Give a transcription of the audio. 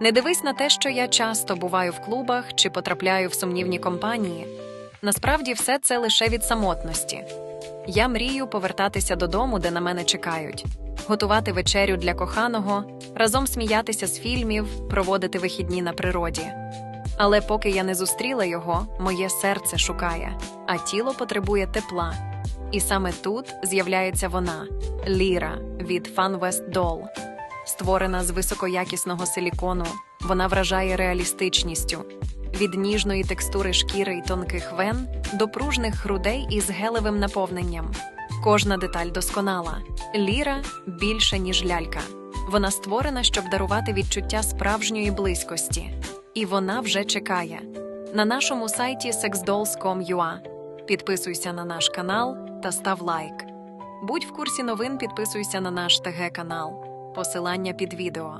Не дивись на те, що я часто буваю в клубах чи потрапляю в сумнівні компанії. Насправді все це лише від самотності. Я мрію повертатися додому, де на мене чекають, готувати вечерю для коханого, разом сміятися з фільмів, проводити вихідні на природі. Але поки я не зустріла його, моє серце шукає, а тіло потребує тепла. І саме тут з'являється вона Ліра від FunWest Doll. Створена з високоякісного силікону, вона вражає реалістичністю від ніжної текстури шкіри й тонких вен до пружних грудей із гелевим наповненням. Кожна деталь досконала. Ліра більше, ніж лялька. Вона створена, щоб дарувати відчуття справжньої близькості. І вона вже чекає. На нашому сайті sexdolls.com.ua. Підписуйся на наш канал та став лайк. Будь в курсі новин, підписуйся на наш ТГ канал. Посилання під відео.